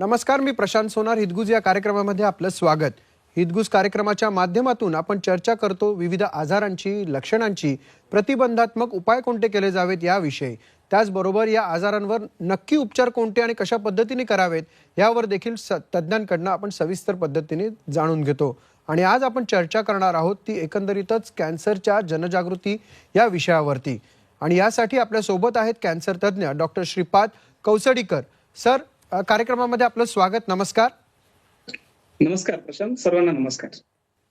नमस्कार मी प्रशांत सोनार. हितगुज या कार्यक्रमामध्ये आपलं स्वागत. हितगुज कार्यक्रमाच्या माध्यमातून आपण चर्चा करतो विविध आजारांची लक्षणांची प्रतिबंधात्मक उपाय कोणते केले जावेत याविषयी. त्याचबरोबर या आजारांवर नक्की उपचार कोणते आणि कशा पद्धतीने करावेत यावर देखील स तज्ज्ञांकडनं आपण सविस्तर पद्धतीने जाणून घेतो. आणि आज आपण चर्चा करणार आहोत ती एकंदरीतच कॅन्सरच्या जनजागृती या विषयावरती. आणि यासाठी आपल्यासोबत आहेत कॅन्सर तज्ज्ञ डॉक्टर श्रीपाद कौसडीकर. सर कार्यक्रमामध्ये आपलं स्वागत नमस्कार. नमस्कार प्रशांत. सर्वांना नमस्कार.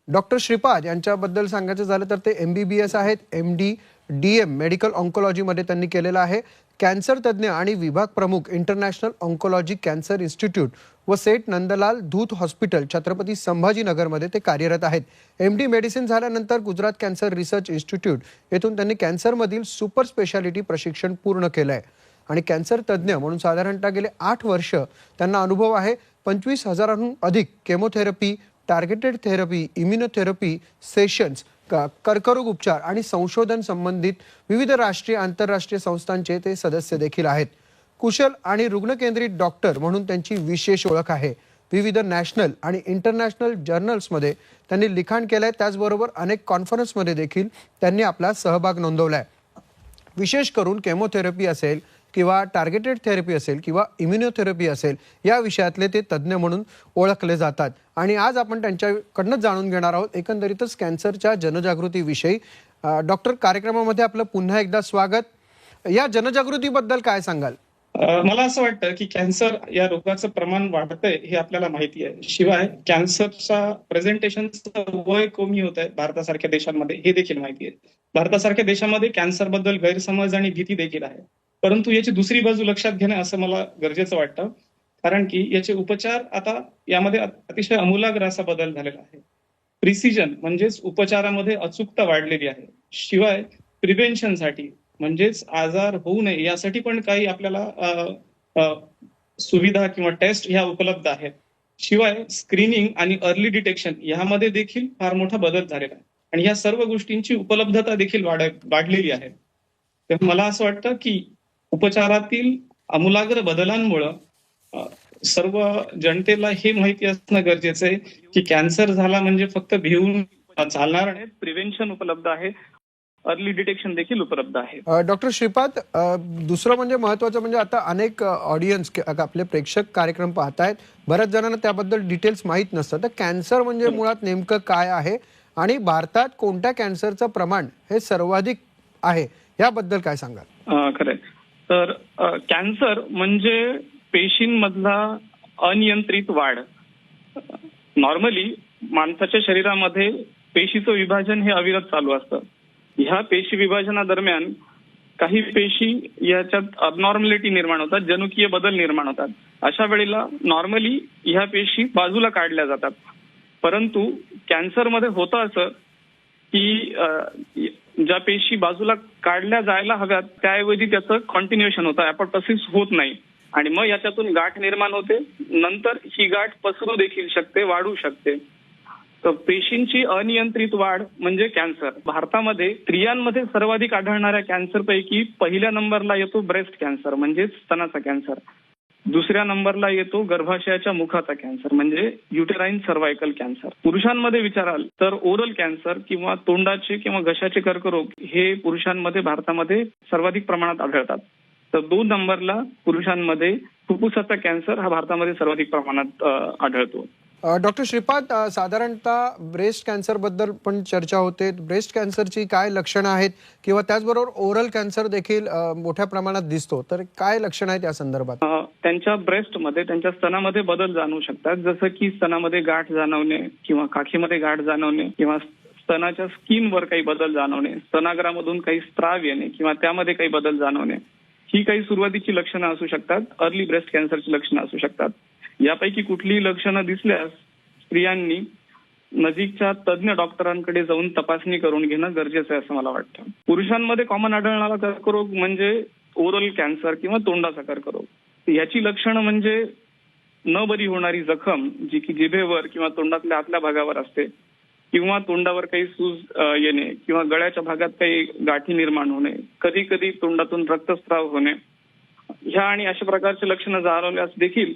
डॉक्टर श्रीपाद यांच्याबद्दल सांगायचं झालं तर ते एम बी बी एस आहेत. M D D M medical ऑन्कोलॉजीमध्ये त्यांनी केलेलं आहे. कॅन्सर तज्ज्ञ आणि विभाग प्रमुख इंटरनॅशनल ऑन्कोलॉजी कॅन्सर इन्स्टिट्यूट व सेठ नंदलाल धूत हॉस्पिटल छत्रपती संभाजीनगरमध्ये ते कार्यरत आहेत. एम डी मेडिसिन झाल्यानंतर गुजरात कॅन्सर रिसर्च इन्स्टिट्यूट येथून त्यांनी कॅन्सरमधील सुपर स्पेशालिटी प्रशिक्षण पूर्ण केलं आहे आणि कॅन्सर तज्ज्ञ म्हणून साधारणतः गेले आठ वर्ष त्यांना अनुभव आहे. पंचवीस हजारांहून अधिक chemotherapy targeted therapy immunotherapy sessions कर्करोग उपचार आणि संशोधन संबंधित विविध राष्ट्रीय आंतरराष्ट्रीय संस्थांचे ते सदस्य देखील आहेत. कुशल आणि रुग्णकेंद्रित डॉक्टर म्हणून त्यांची विशेष ओळख आहे. विविध नॅशनल आणि इंटरनॅशनल जर्नल्समध्ये त्यांनी लिखाण केलंय. त्याचबरोबर अनेक कॉन्फरन्समध्ये देखील त्यांनी आपला सहभाग नोंदवलाय. विशेष करून केमोथेरपी असेल किंवा टार्गेटेड थेरपी असेल किंवा इम्युनोथेरपी असेल या विषयातले ते तज्ज्ञ म्हणून ओळखले जातात. आणि आज आपण त्यांच्याकडनं जाणून घेणार आहोत. एकंदरीतच कॅन्सरच्या जनजागृतीविषयी डॉक्टर कार्यक्रमामध्ये आपलं पुन्हा एकदा स्वागत. या जनजागृतीबद्दल काय सांगाल? मला असं वाटतं की कॅन्सर या रोगाचं प्रमाण वाढतंय हे आपल्याला माहिती आहे. शिवाय कॅन्सरचा प्रेझेंटेशनचं वय कमी होत आहे भारतासारख्या देशांमध्ये हे देखील माहिती आहे. भारतासारख्या देशामध्ये कॅन्सरबद्दल गैरसमज आणि भीती देखील आहे. परंतु याची दुसरी बाजू लक्षात घेणं असं मला गरजेचं वाटतं. कारण की याचे उपचार आता यामध्ये अतिशय अमूलाग्र असा बदल झालेला आहे. प्रिसिजन म्हणजेच उपचारामध्ये अचूकता वाढलेली आहे. शिवाय प्रिव्हेन्शनसाठी म्हणजेच आजार होऊ नये यासाठी पण काही आपल्याला सुविधा किंवा टेस्ट ह्या उपलब्ध आहेत. शिवाय स्क्रीनिंग आणि अर्ली डिटेक्शन यामध्ये देखील फार मोठा बदल झालेला आहे. आणि या सर्व गोष्टींची उपलब्धता देखील वाढ वाढलेली आहे. तर मला असं वाटतं की उपचारातील आमूलाग्र बदलांमुळं सर्व जनतेला हे माहिती असणं गरजेचं आहे की कॅन्सर झाला म्हणजे फक्त भिवून चालणार नाही प्रिव्हेन्शन उपलब्ध आहे अर्ली डिटेक्शन देखील उपलब्ध आहे. डॉक्टर श्रीपाद दुसरं म्हणजे महत्वाचं म्हणजे आता अनेक ऑडियन्स आपले प्रेक्षक कार्यक्रम पाहतायत. बऱ्याच जणांना त्याबद्दल डिटेल्स माहीत नसतं. तर कॅन्सर म्हणजे मुळात नेमकं काय आहे आणि भारतात कोणत्या कॅन्सरचं प्रमाण हे सर्वाधिक आहे? याबद्दल काय सांगाल? अ, खरंय. तर कॅन्सर म्हणजे पेशींमधला अनियंत्रित वाढ. नॉर्मली माणसाच्या शरीरामध्ये पेशीचं विभाजन हे अविरत चालू असतं. ह्या पेशी विभाजनादरम्यान काही पेशी याच्यात अबनॉर्मॅलिटी निर्माण होतात जनुकीय बदल निर्माण होतात. अशा वेळेला नॉर्मली ह्या पेशी बाजूला काढल्या जातात. परंतु कॅन्सरमध्ये होतं असं की ज्या पेशी बाजूला काढल्या जायला हव्यात त्याऐवजी त्याचं कॉन्टिन्युएशन होतं. ऍपोटॉसिस होत नाही. आणि मग याच्यातून गाठ निर्माण होते. नंतर ही गाठ पसरू देखील शकते वाढू शकते. तर पेशींची अनियंत्रित वाढ म्हणजे कॅन्सर. भारतामध्ये स्त्रियांमध्ये सर्वाधिक आढळणाऱ्या कॅन्सरपैकी पहिल्या नंबरला येतो ब्रेस्ट कॅन्सर म्हणजे स्तनाचा कॅन्सर. दुसऱ्या नंबरला येतो गर्भाशयाच्या मुखाचा कॅन्सर म्हणजे युटेराईन सर्व्हायकल कॅन्सर पुरुषांमध्ये विचाराल तर ओरल कॅन्सर किंवा तोंडाचे किंवा घशाचे कर्करोग हे पुरुषांमध्ये भारतामध्ये सर्वाधिक प्रमाणात आढळतात. तर दोन नंबरला पुरुषांमध्ये फुफ्फुसाचा कॅन्सर हा भारतामध्ये सर्वाधिक प्रमाणात आढळतो. डॉक्टर श्रीपाद साधारणतः ब्रेस्ट कॅन्सरबद्दल पण चर्चा होते. ब्रेस्ट कॅन्सरची काय लक्षणं आहेत किंवा त्याचबरोबर ओरल कॅन्सर देखील मोठ्या प्रमाणात दिसतो. तर काय लक्षणं आहेत या संदर्भात? त्यांच्या ब्रेस्टमध्ये त्यांच्या स्तनामध्ये बदल जाणवू शकतात. जसं की स्तनामध्ये गाठ जाणवणे किंवा काखीमध्ये गाठ जाणवणे किंवा स्तनाच्या स्किनवर काही बदल जाणवणे स्तनाग्रामधून काही स्त्राव येणे किंवा त्यामध्ये काही बदल जाणवणे. ही काही सुरुवातीची लक्षणं असू शकतात. अर्ली ब्रेस्ट कॅन्सरची लक्षणं असू शकतात. यापैकी कुठलीही लक्षणं दिसल्यास स्त्रियांनी नजीकच्या तज्ज्ञ डॉक्टरांकडे जाऊन तपासणी करून घेणं गरजेचं आहे असं मला वाटतं. पुरुषांमध्ये कॉमन आढळणारा कर्करोग म्हणजे ओरल कॅन्सर किंवा तोंडाचा कर्करोग. याची लक्षणं म्हणजे न बरी होणारी जखम जी की जिभेवर किंवा तोंडातल्या आतल्या भागावर असते किंवा तोंडावर काही सूज येणे किंवा गळ्याच्या भागात काही गाठी निर्माण होणे कधी कधी तोंडातून रक्तस्राव होणे. ह्या आणि अशा प्रकारचे लक्षणं जाणवल्यास देखील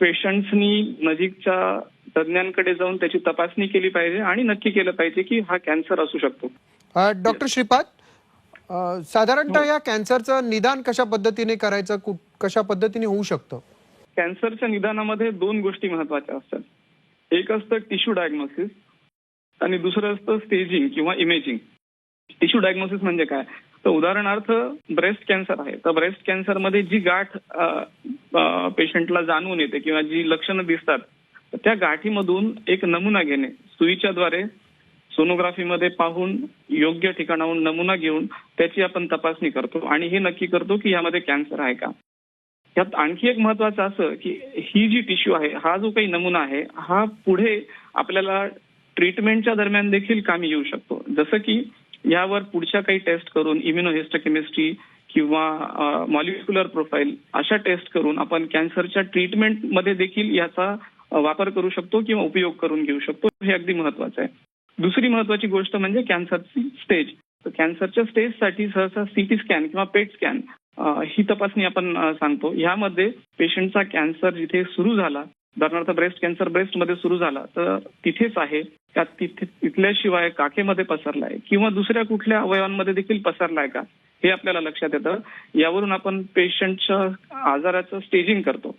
पेशंट्सनी नजीकच्या तज्ज्ञांकडे जाऊन त्याची तपासणी केली पाहिजे आणि नक्की केलं पाहिजे की हा कॅन्सर असू शकतो. डॉक्टर श्रीपाद साधारणतः या कॅन्सरचं निदान कशा पद्धतीने करायचं कशा पद्धतीने होऊ शकतं? कॅन्सरच्या निदानामध्ये दोन गोष्टी महत्त्वाच्या असतात. एक असतं टिश्यू डायग्नोसिस आणि दुसरं असतं स्टेजिंग किंवा इमेजिंग. टिश्यू डायग्नोसिस म्हणजे काय? तर उदाहरणार्थ ब्रेस्ट कॅन्सर आहे. तर ब्रेस्ट कॅन्सरमध्ये जी गाठ पेशंटला जाणून येते किंवा जी लक्षणं दिसतात त्या गाठीमधून एक नमुना घेणे सुईच्या द्वारे सोनोग्राफीमध्ये पाहून योग्य ठिकाणाहून नमुना घेऊन त्याची आपण तपासणी करतो आणि हे नक्की करतो की यामध्ये कॅन्सर आहे का. यात आणखी एक महत्वाचं असं की ही जी टिश्यू आहे हा जो काही नमुना आहे हा पुढे आपल्याला ट्रीटमेंटच्या दरम्यान देखील कामी येऊ शकतो. जसं की यावर पुढच्या काही टेस्ट करून इम्युनोहिस्टोकेमिस्ट्री किंवा मॉलिक्युलर प्रोफाईल अशा टेस्ट करून आपण कॅन्सरच्या ट्रीटमेंटमध्ये देखील याचा वापर करू शकतो किंवा उपयोग करून घेऊ शकतो. हे अगदी महत्वाचं आहे. दुसरी महत्वाची गोष्ट म्हणजे कॅन्सरची स्टेज तर कॅन्सरच्या स्टेजसाठी सहसा सीटी स्कॅन किंवा पेट स्कॅन ही तपासणी आपण सांगतो. यामध्ये पेशंटचा कॅन्सर जिथे सुरू झाला उदाहरणार्थ ब्रेस्ट कॅन्सर ब्रेस्टमध्ये सुरू झाला तर तिथेच आहे. का तिथे तिथल्याशिवाय काखेमध्ये पसरलाय किंवा दुसऱ्या कुठल्या अवयवांमध्ये देखील पसरलाय का हे आपल्याला लक्षात येतं. यावरून आपण पेशंटच्या आजाराचं स्टेजिंग करतो.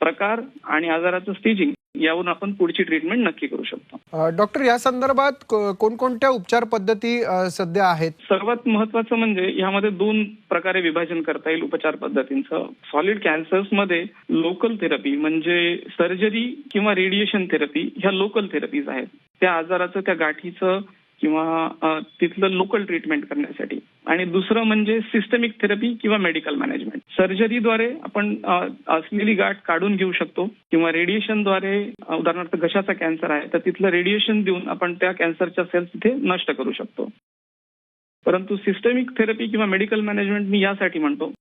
प्रकार आणि आजाराचं स्टेजिंग यावरून आपण पुढची ट्रीटमेंट नक्की करू शकतो. डॉक्टर या संदर्भात कोणकोणत्या उपचार पद्धती सध्या आहेत? सर्वात महत्वाचं म्हणजे यामध्ये दोन प्रकारे विभाजन करता येईल उपचार पद्धतींचं. सॉलिड कॅन्सर्समध्ये लोकल थेरपी म्हणजे सर्जरी किंवा रेडिएशन थेरपी ह्या लोकल थेरपीज आहेत. त्या आजाराचं त्या गाठीचं किंवा तिथलं लोकल ट्रीटमेंट करण्यासाठी. आणि दुसरं म्हणजे सिस्टमिक थेरपी किंवा मेडिकल मॅनेजमेंट सर्जरीद्वारे आपण असलेली गाठ काढून घेऊ शकतो. किंवा रेडिएशनद्वारे उदाहरणार्थ घशाचा कॅन्सर आहे तर तिथलं रेडिएशन देऊन आपण त्या कॅन्सरच्या सेल्स तिथे नष्ट करू शकतो. परंतु सिस्टमिक थेरपी किंवा मेडिकल मॅनेजमेंट मी यासाठी म्हणतो.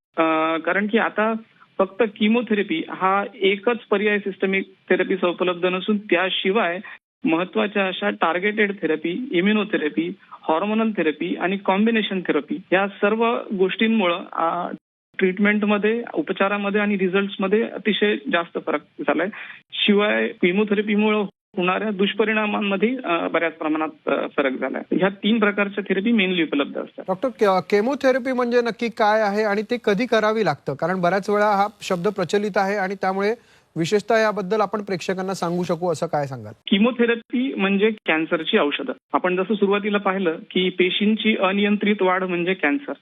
कारण की आता फक्त किमोथेरपी हा एकच पर्याय सिस्टमिक थेरपीचा उपलब्ध नसून त्याशिवाय महत्त्वाच्या अशा targeted therapy immunotherapy hormonal therapy आणि कॉम्बिनेशन थेरपी या सर्व गोष्टींमुळं ट्रीटमेंटमध्ये उपचारामध्ये आणि रिझल्टमध्ये अतिशय जास्त फरक झालाय. शिवाय किमोथेरपीमुळे होणाऱ्या दुष्परिणामांमध्ये बऱ्याच प्रमाणात फरक झालाय. ह्या तीन प्रकारच्या थेरपी मेनली उपलब्ध असतात. डॉक्टर केमोथेरपी म्हणजे नक्की काय आहे आणि ते कधी करावी लागतं? कारण बऱ्याच वेळा हा शब्द प्रचलित आहे आणि त्यामुळे विशेषतः याबद्दल आपण प्रेक्षकांना सांगू शकू असं काय सांगाल? किमोथेरपी म्हणजे कॅन्सरची औषधं. आपण जसं सुरुवातीला पाहिलं की पेशींची अनियंत्रित वाढ म्हणजे कॅन्सर.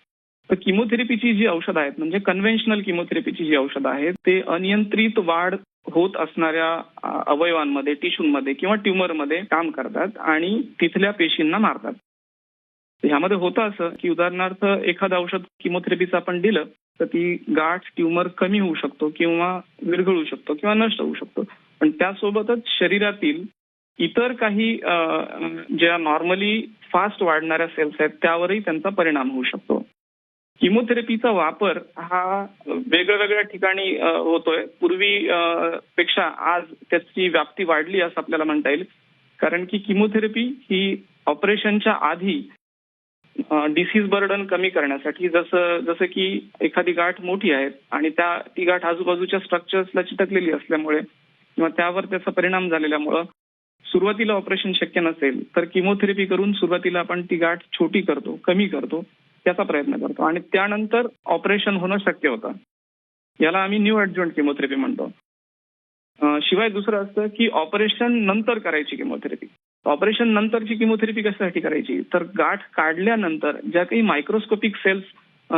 तर किमोथेरपीची जी औषधं आहेत म्हणजे कन्व्हेन्शनल किमोथेरपीची जी औषधं आहेत ते अनियंत्रित वाढ होत असणाऱ्या अवयवांमध्ये टिश्यूंमध्ये किंवा ट्युमरमध्ये काम करतात आणि तिथल्या पेशींना मारतात. ह्यामध्ये होतं असं की उदाहरणार्थ एखादं औषध किमोथेरपीचं आपण दिलं तर ती गाठ ट्युमर कमी होऊ शकतो किंवा विरघळू शकतो किंवा नष्ट होऊ शकतो. पण त्यासोबतच शरीरातील इतर काही ज्या नॉर्मली फास्ट वाढणाऱ्या सेल्स आहेत त्यावरही त्यांचा परिणाम होऊ शकतो. किमोथेरपीचा वापर हा वेगळ्या वेगळ्या ठिकाणी होतोय. पूर्वी पेक्षा आज त्याची व्याप्ती वाढली असं आपल्याला म्हणता येईल. कारण की किमोथेरपी ही ऑपरेशनच्या आधी डिसीज बर्डन कमी करण्यासाठी जसं जसं की एखादी गाठ मोठी आहे आणि त्या ती गाठ आजूबाजूच्या स्ट्रक्चर्सला चिटकलेली असल्यामुळे किंवा त्यावर त्याचा परिणाम झालेल्यामुळं सुरुवातीला ऑपरेशन शक्य नसेल तर किमोथेरपी करून सुरुवातीला आपण ती गाठ छोटी करतो कमी करतो त्याचा प्रयत्न करतो. आणि त्यानंतर ऑपरेशन होणं शक्य होतं. याला आम्ही न्यू ऍडजॉइंट किमोथेरपी म्हणतो. शिवाय दुसरं असतं की ऑपरेशन नंतर करायची किमोथेरपी ऑपरेशन नंतरची किमोथेरपी कशासाठी करायची? तर गाठ काढल्यानंतर ज्या काही मायक्रोस्कोपिक सेल्स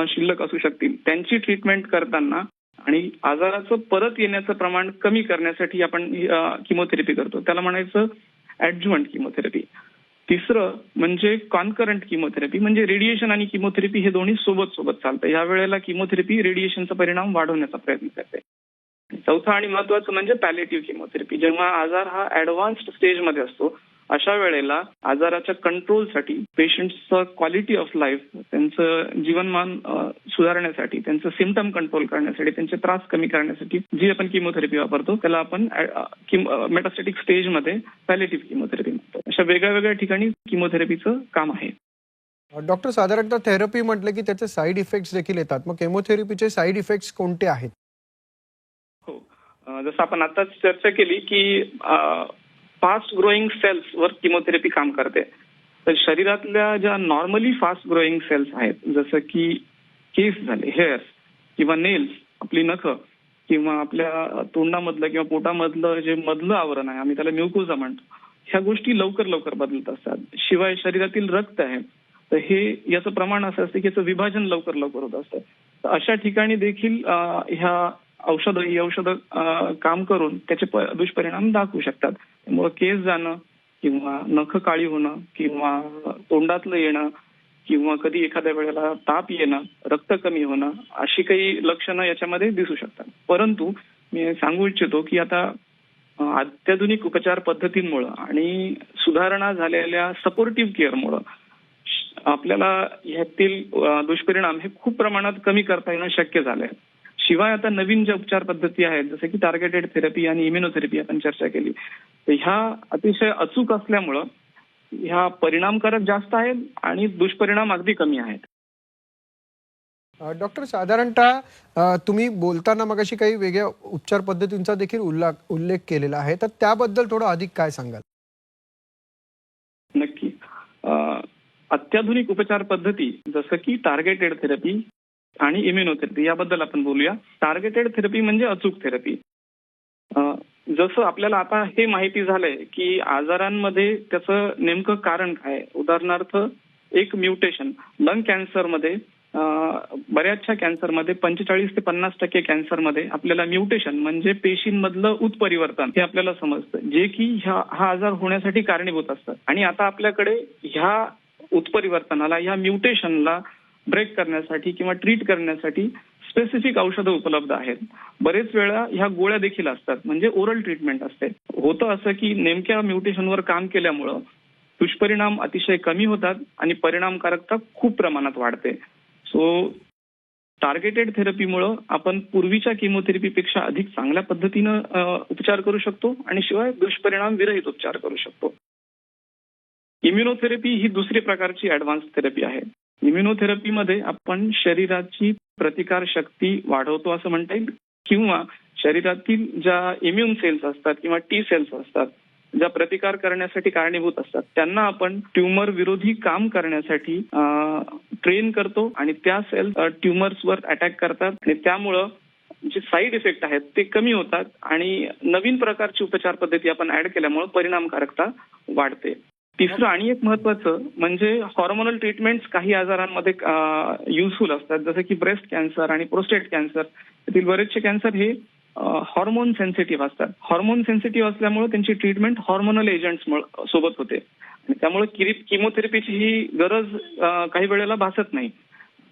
शिल्लक असू शकतील त्यांची ट्रीटमेंट करताना आणि आजाराचं परत येण्याचं प्रमाण कमी करण्यासाठी आपण किमोथेरपी करतो. त्याला म्हणायचं ऍडज्युअंट किमोथेरपी तिसरं म्हणजे कॉन्करंट किमोथेरपी म्हणजे रेडिएशन आणि किमोथेरपी हे दोन्ही सोबत सोबत चालतं. या वेळेला किमोथेरपी रेडिएशनचा परिणाम वाढवण्याचा प्रयत्न करते. चौथं आणि महत्वाचं म्हणजे पॅलेटिव्ह किमोथेरपी जेव्हा आजार हा ऍडव्हान्स्ड स्टेजमध्ये असतो अशा वेळेला आजाराच्या कंट्रोलसाठी पेशंटचं क्वालिटी ऑफ लाईफ त्यांचं जीवनमान सुधारण्यासाठी त्यांचं सिमटम कंट्रोल करण्यासाठी त्यांचे त्रास कमी करण्यासाठी जी आपण किमोथेरपी वापरतो त्याला आपण मेटास्टॅटिक स्टेजमध्ये पॅलेटिव्ह किमोथेरपी म्हणतो. अशा वेगळ्या वेगळ्या ठिकाणी किमोथेरपीचं काम आहे. डॉक्टर साधारणतः थेरपी म्हटलं की त्याचे साईड इफेक्ट्स देखील येतात. मग केमोथेरपीचे साईड इफेक्ट्स कोणते आहेत? हो. जसं आपण आताच चर्चा केली की फास्ट ग्रोईंग सेल्स वर किमोथेरपी काम करते. तर शरीरातल्या ज्या नॉर्मली फास्ट ग्रोईंग सेल्स आहेत जसं की केस झाले हेअर्स किंवा नेल्स आपली नखं किंवा आपल्या तोंडामधलं किंवा पोटामधलं जे मधलं आवरण आहे आम्ही त्याला म्युकोजा म्हणतो. ह्या गोष्टी लवकर लवकर बदलत असतात. शिवाय शरीरातील रक्त आहे तर हे याचं प्रमाण असं असतं की याचं विभाजन लवकर लवकर होत असतं. तर अशा ठिकाणी देखील ह्या औषधं ही औषधं काम करून त्याचे दुष्परिणाम दाखवू शकतात. त्यामुळे केस जाणं किंवा नख काळी होणं किंवा तोंडातलं येणं किंवा कधी एखाद्या वेळेला ताप येणं रक्त कमी होणं अशी काही लक्षणं याच्यामध्ये दिसू शकतात. परंतु मी सांगू इच्छितो की आता अत्याधुनिक उपचार पद्धतींमुळं आणि सुधारणा झालेल्या सपोर्टिव्ह केअरमुळं आपल्याला ह्यातील दुष्परिणाम हे खूप प्रमाणात कमी करता येणं शक्य झालंय. शिवाय आता नवीन ज्या उपचार पद्धती आहेत जसं की टार्गेटेड थेरपी आणि इम्युनोथेरपी आपण चर्चा केली ह्या अतिशय अचूक असल्यामुळं ह्या परिणामकारक जास्त आहेत आणि दुष्परिणाम अगदी कमी आहेत. डॉक्टर साधारणतः तुम्ही बोलताना मगाशी काही वेगळ्या उपचार पद्धतींचा देखील उल्लेख केलेला आहे. तर त्याबद्दल थोडं अधिक काय सांगाल? नक्की. अत्याधुनिक उपचार पद्धती जसं की टार्गेटेड थेरपी आणि इम्युनोथेरपी याबद्दल आपण बोलूया. टार्गेटेड थेरपी म्हणजे अचूक थेरपी जसं आपल्याला आता हे माहिती झालंय की आजारांमध्ये त्याचं नेमकं कारण काय? उदाहरणार्थ एक म्युटेशन. लंग कॅन्सरमध्ये बऱ्याचशा कॅन्सरमध्ये पंचेचाळीस ते पन्नास टक्के कॅन्सरमध्ये आपल्याला म्युटेशन म्हणजे पेशींमधलं उत्परिवर्तन हे आपल्याला समजतं. जे की ह्या हा आजार होण्यासाठी कारणीभूत असतं. आणि आता आपल्याकडे ह्या उत्परिवर्तनाला ह्या म्युटेशनला ब्रेक करण्यासाठी किंवा ट्रीट करण्यासाठी स्पेसिफिक औषधं उपलब्ध आहेत. बरेच वेळा ह्या गोळ्या देखील असतात. म्हणजे ओरल ट्रीटमेंट असते. होतं असं की नेमक्या म्युटेशनवर काम केल्यामुळं दुष्परिणाम अतिशय कमी होतात आणि परिणामकारकता खूप प्रमाणात वाढते. सो टार्गेटेड थेरपीमुळं आपण पूर्वीच्या किमोथेरपीपेक्षा अधिक चांगल्या पद्धतीनं उपचार करू शकतो आणि शिवाय दुष्परिणाम विरहित उपचार करू शकतो. इम्युनोथेरपी ही दुसरी प्रकारची ऍडव्हान्स थेरपी आहे. इम्युनोथेरपीमध्ये आपण शरीराची प्रतिकार शक्ती वाढवतो असं म्हणता येईल. किंवा शरीरातील ज्या इम्युन सेल्स असतात किंवा टी सेल्स असतात ज्या प्रतिकार करण्यासाठी कारणीभूत असतात त्यांना आपण ट्युमर विरोधी काम करण्यासाठी ट्रेन करतो आणि त्या सेल्स ट्युमर्सवर अटॅक करतात. आणि त्यामुळं जे साईड इफेक्ट आहेत ते कमी होतात आणि नवीन प्रकारची उपचार पद्धती आपण ऍड केल्यामुळे परिणामकारकता वाढते. तिसरं आणि एक महत्वाचं म्हणजे हॉर्मोनल ट्रीटमेंट्स काही आजारांमध्ये युजफुल असतात. जसं की ब्रेस्ट कॅन्सर आणि प्रोस्टेट कॅन्सर यातील बरेचसे कॅन्सर हे हॉर्मोन सेन्सिटिव्ह असतात. हॉर्मोन सेन्सिटिव्ह असल्यामुळे त्यांची ट्रीटमेंट हॉर्मोनल एजंट्स सोबत होते. आणि त्यामुळे किमोथेरपीची ही गरज काही वेळेला भासत नाही.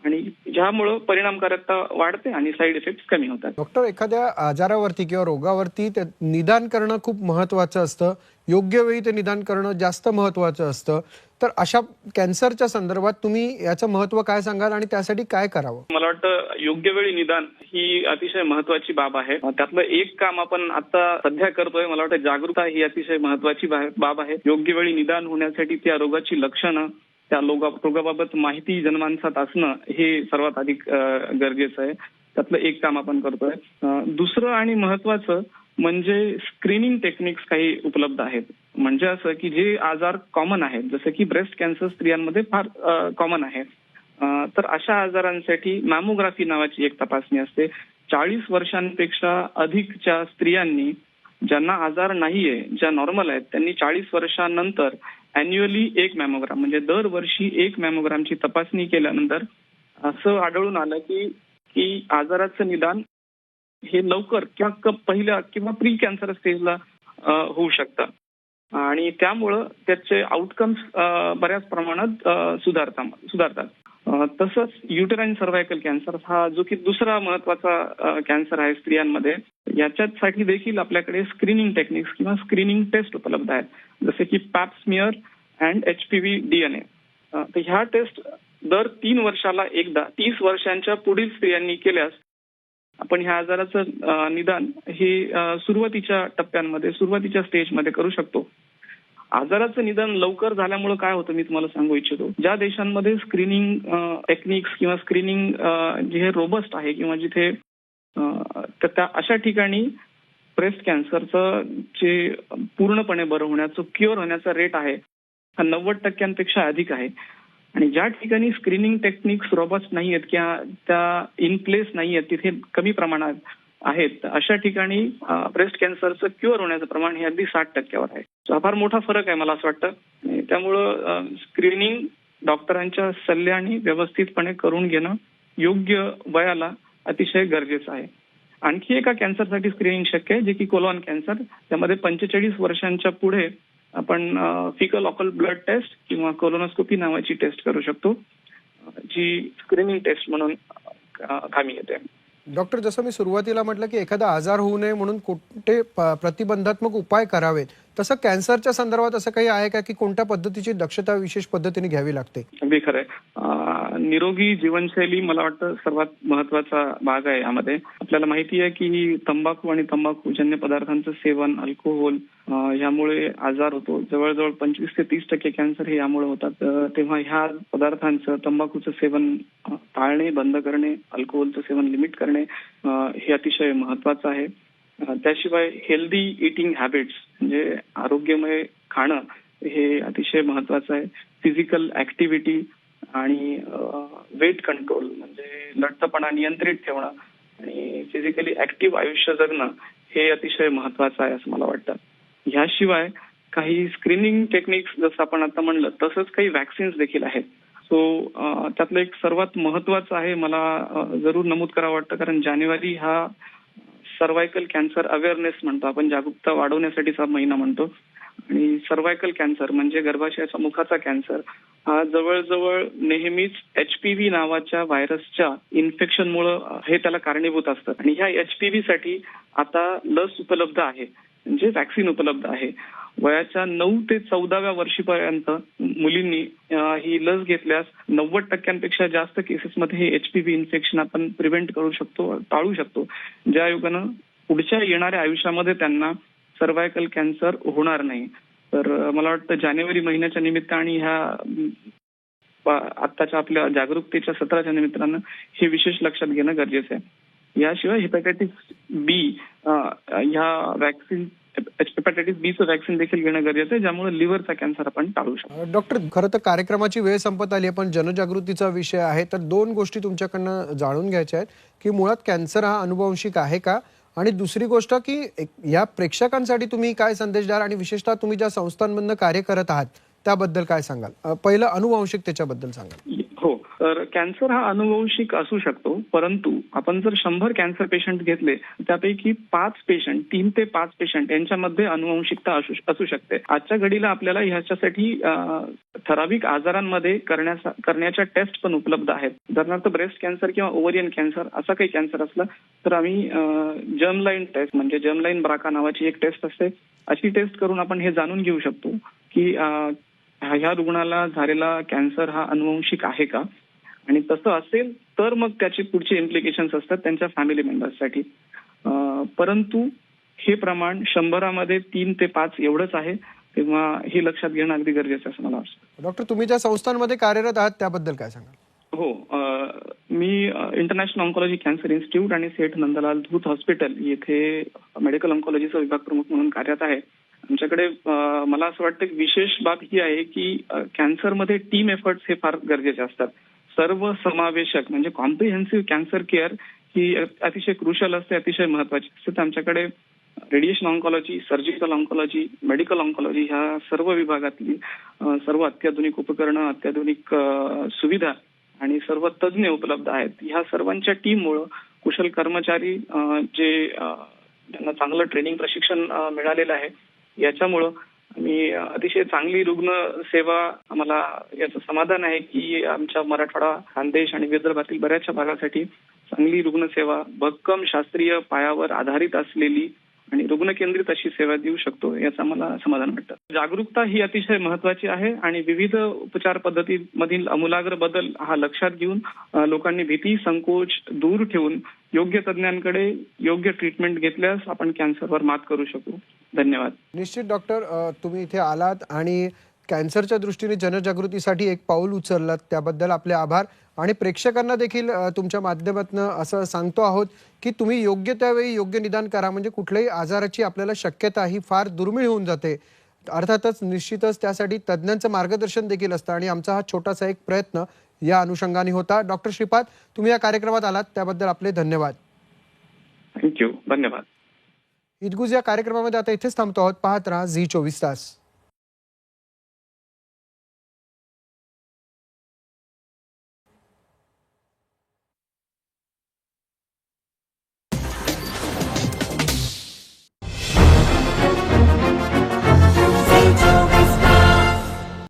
आणि ज्यामुळं परिणामकारकता वाढते आणि साईड इफेक्ट कमी होतात. डॉक्टर एखाद्या आजारावरती किंवा रोगावरती निदान करणं खूप महत्वाचं असतं. योग्य वेळी ते निदान करणं जास्त महत्वाचं असतं. तर अशा कॅन्सरच्या संदर्भात तुम्ही याचं महत्त्व काय सांगाल आणि त्यासाठी काय करावं? मला वाटतं योग्य वेळी निदान ही अतिशय महत्वाची बाब आहे. त्यातलं एक काम आपण आता सध्या करतोय मला वाटतं जागरूकता ही अतिशय महत्वाची बाब आहे. योग्य वेळी निदान होण्यासाठी त्या रोगाची लक्षणं त्या रोगाबाबत माहिती जनमानसात असणं हे सर्वात अधिक गरजेचं आहे. त्यातलं एक काम आपण करतोय. दुसरं आणि महत्वाचं म्हणजे स्क्रीनिंग टेक्निक्स काही उपलब्ध आहेत. म्हणजे असं की जे आजार कॉमन आहेत जसं की ब्रेस्ट कॅन्सर स्त्रियांमध्ये फार कॉमन आहे. तर अशा आजारांसाठी मॅमोग्राफी नावाची एक तपासणी असते. चाळीस वर्षांपेक्षा अधिकच्या स्त्रियांनी ज्यांना आजार नाहीये ज्या नॉर्मल आहेत त्यांनी चाळीस वर्षांनंतर अॅन्युअली एक मॅमोग्राम म्हणजे दरवर्षी एक मॅमोग्रामची तपासणी केल्यानंतर असं आढळून आलं की की आजाराचं निदान हे लवकर किंवा पहिल्या किंवा प्री कॅन्सर स्टेजला होऊ शकतं आणि त्यामुळं त्याचे आउटकम्स बऱ्याच प्रमाणात सुधारता सुधारतात. सुधारतात तसंच युटेराईन सर्व्हायकल कॅन्सर हा जो की दुसरा महत्त्वाचा कॅन्सर आहे स्त्रियांमध्ये याच्यासाठी देखील आपल्याकडे स्क्रीनिंग टेक्निक्स किंवा स्क्रीनिंग टेस्ट उपलब्ध आहेत. जसे की pap smear and H P V DNA तर ह्या टेस्ट दर तीन वर्षाला एकदा तीस वर्षांच्या पुढील स्त्रियांनी केल्यास आपण ह्या आजाराचं निदान हे सुरुवातीच्या टप्प्यांमध्ये सुरुवातीच्या स्टेजमध्ये करू शकतो. आजाराचं निदान लवकर झाल्यामुळे काय होतं मी तुम्हाला सांगू इच्छितो. ज्या देशांमध्ये स्क्रीनिंग टेक्निक्स किंवा स्क्रीनिंग जे हे रोबस्ट आहे किंवा जिथे तर त्या अशा ठिकाणी ब्रेस्ट कॅन्सरचं जे पूर्णपणे बरं होण्याचं क्युअर होण्याचा रेट आहे हा नव्वद टक्क्यांपेक्षा अधिक आहे. आणि ज्या ठिकाणी स्क्रीनिंग टेक्निक्स रॉबस्ट नाही आहेत किंवा त्या इन प्लेस नाही आहेत तिथे कमी प्रमाणात आहेत अशा ठिकाणी ब्रेस्ट कॅन्सरचं क्युअर होण्याचं प्रमाण हे अगदी साठ टक्क्यावर आहे. हा फार मोठा फरक आहे मला असं वाटतं. त्यामुळं स्क्रीनिंग डॉक्टरांच्या सल्ल्याने व्यवस्थितपणे करून घेणं योग्य वयाला अतिशय गरजेचं आहे. आणखी एका कॅन्सरसाठी स्क्रीनिंग शक्य आहे जे की कोलॉन कॅन्सर त्यामध्ये पंचेचाळीस वर्षांच्या पुढे आपण फिकल ऑकल ब्लड टेस्ट किंवा कोलोनोस्कोपी नावाची टेस्ट करू शकतो जी स्क्रीनिंग टेस्ट म्हणून कामी येते. डॉक्टर जसं मी सुरुवातीला म्हटलं की एखादा आजार होऊ नये म्हणून कोणते प्रतिबंधात्मक उपाय करावेत? तसं कॅन्सरच्या संदर्भात असं काही आहे का की कोणत्या पद्धतीची दक्षता विशेष पद्धतीने घ्यावी लागते? अगदी खरंय निरोगी जीवनशैली मला वाटतं सर्वात महत्त्वाचा भाग आहे यामध्ये. आपल्याला माहिती आहे की तंबाखू आणि तंबाखूजन्य पदार्थांचं सेवन अल्कोहोल यामुळे आजार होतो. जवळजवळ पंचवीस ते तीस टक्के कॅन्सर हे यामुळे होतात. तेव्हा ह्या पदार्थांचं तंबाखूचं सेवन टाळणे बंद करणे अल्कोहोलचं सेवन लिमिट करणे हे अतिशय महत्वाचं आहे. त्याशिवाय हेल्दी इटिंग हॅबिट्स म्हणजे आरोग्यमय खाणं हे अतिशय महत्वाचं आहे. फिजिकल ऍक्टिव्हिटी आणि वेट कंट्रोल म्हणजे लठ्ठपणा नियंत्रित ठेवणं आणि फिजिकली ऍक्टिव्ह आयुष्य जगणं हे अतिशय महत्वाचं आहे असं मला वाटतं. ह्याशिवाय काही स्क्रीनिंग टेक्निक्स जसं आपण आता म्हणलं तसंच काही व्हॅक्सिन्स देखील आहेत. सो त्यातलं एक सर्वात महत्वाचं आहे मला जरूर नमूद करावं वाटतं कारण जानेवारी हा सर्वायकल कॅन्सर अवेअरनेस म्हणतो आपण जागरूकता वाढवण्यासाठीचा महिना म्हणतो. आणि सर्वायकल कॅन्सर म्हणजे गर्भाशयाचा मुखाचा कॅन्सर हा जवळजवळ नेहमीच एचपीव्ही नावाच्या व्हायरसच्या इन्फेक्शनमुळे हे त्याला कारणीभूत असतं. आणि ह्या एचपीव्ही साठी आता लस उपलब्ध आहे. म्हणजे व्हॅक्सिन उपलब्ध आहे. वयाच्या नऊ ते चौदाव्या वर्षीपर्यंत मुलींनी ही लस घेतल्यास नव्वद टक्क्यांपेक्षा जास्त केसेसमध्ये हे एच पी व्ही इन्फेक्शन आपण प्रिव्हेंट करू शकतो टाळू शकतो. ज्या योगानं पुढच्या येणाऱ्या आयुष्यामध्ये त्यांना सर्वायकल कॅन्सर होणार नाही. तर मला वाटतं जानेवारी महिन्याच्या निमित्ताने ह्या आत्ताच्या आपल्या जागरूकतेच्या सत्राच्या निमित्तानं हे विशेष लक्षात घेणं गरजेचं आहे. याशिवाय हेपॅटायटिस बी ह्या वॅक्सिन हेपॅटायटिस बीचं वॅक्सिन देखील घेणं गरजेचं आहे ज्यामुळे लिव्हरचा कॅन्सर आपण टाळू शकतो. डॉक्टर खरं तर कार्यक्रमाची वेळ संपत आली आहे पण जनजागृतीचा विषय आहे. तर दोन गोष्टी तुमच्याकडनं जाणून घ्यायच्या आहेत की मुळात कॅन्सर हा अनुवंशिक आहे का? आणि दुसरी गोष्ट की या प्रेक्षकांसाठी तुम्ही काय संदेश द्याल? आणि विशेषतः तुम्ही ज्या संस्थांमधनं कार्य करत आहात त्याबद्दल काय सांगाल? पहिलं अनुवंशिक त्याच्याबद्दल सांगाल. हो तर कॅन्सर हा अनुवंशिक असू शकतो परंतु आपण जर शंभर कॅन्सर पेशंट घेतले त्यापैकी पाच पेशंट तीन ते पाच पेशंट यांच्यामध्ये अनुवंशिकता असू शकते. आजच्या घडीला आपल्याला ह्याच्यासाठी ठराविक आजारांमध्ये करण्याच्या टेस्ट पण उपलब्ध आहेत. उदाहरणार्थ ब्रेस्ट कॅन्सर किंवा ओव्हरियन कॅन्सर असा काही कॅन्सर असला तर आम्ही जर्मलाईन टेस्ट म्हणजे जर्मलाईन ब्राका नावाची एक टेस्ट असते. अशी टेस्ट करून आपण हे जाणून घेऊ शकतो की ह्या रुग्णाला झालेला कॅन्सर हा अनुवंशिक आहे का? आणि तसं असेल तर मग त्याचे पुढचे इम्प्लिकेशन्स असतात त्यांच्या फॅमिली मेंबर्ससाठी परंतु हे प्रमाण शंभरामध्ये तीन ते पाच एवढंच आहे तेव्हा हे लक्षात घेणं अगदी गरजेचं असं मला वाटतं. डॉक्टर तुम्ही ज्या संस्थांमध्ये कार्यरत आहात त्याबद्दल काय सांगाल? हो मी इंटरनॅशनल ऑन्कॉलॉजी कॅन्सर इन्स्टिट्यूट आणि सेठ नंदलाल धूत हॉस्पिटल येथे मेडिकल ऑन्कॉलॉजीचा विभाग प्रमुख म्हणून कार्यरत आहे. आमच्याकडे मला असं वाटतं की विशेष बाब ही आहे की कॅन्सरमध्ये टीम एफर्ट्स हे फार गरजेचे असतात. सर्व समावेशक म्हणजे कॉम्प्रिहेन्सिव्ह कॅन्सर केअर ही अतिशय क्रुशल असते अतिशय महत्वाची असते. तर आमच्याकडे radiation oncology surgical oncology medical oncology ह्या सर्व विभागातली सर्व अत्याधुनिक उपकरणं अत्याधुनिक सुविधा आणि सर्व तज्ज्ञ उपलब्ध आहेत. ह्या सर्वांच्या टीममुळं कुशल कर्मचारी जे त्यांना चांगलं ट्रेनिंग प्रशिक्षण मिळालेलं आहे याच्यामुळं आम्ही अतिशय चांगली रुग्ण सेवा आम्हाला याचं समाधान आहे की आमच्या मराठवाडा खानदेश आणि विदर्भातील बऱ्याचशा भागासाठी चांगली रुग्णसेवा भक्कम शास्त्रीय पायावर आधारित असलेली आणि रुग्ण केंद्रित अशी सेवा देऊ शकतो याचं मला समाधान वाटतं. जागरूकता ही अतिशय महत्वाची आहे आणि विविध उपचार पद्धतीमधील अमूलाग्र बदल हा लक्षात घेऊन लोकांनी भीती संकोच दूर ठेवून योग्य तज्ज्ञांकडे योग्य ट्रीटमेंट घेतल्यास आपण कॅन्सरवर मात करू शकू. धन्यवाद. निश्चित डॉक्टर तुम्ही इथे आलात आणि कॅन्सरच्या दृष्टीने जनजागृतीसाठी एक पाऊल उचललं त्याबद्दल आपले आभार. आणि प्रेक्षकांना देखील तुमच्या माध्यमातून असं सांगतो आहोत की तुम्ही योग्य त्यावेळी योग्य निदान करा. म्हणजे कुठल्याही आजाराची आपल्याला शक्यता ही फार दुर्मिळ होऊन जाते. अर्थातच निश्चितच त्यासाठी तज्ज्ञांचं मार्गदर्शन देखील असतं. आणि आमचा हा छोटासा एक प्रयत्न या अनुषंगाने होता. डॉक्टर श्रीपाद तुम्ही या कार्यक्रमात आलात. त्याबद्दल आपले धन्यवाद. थँक्यू धन्यवाद. इदगुज या कार्यक्रमामध्ये आता इथेच थांबतो आहोत. पाहत राहा झी चोवीस तास.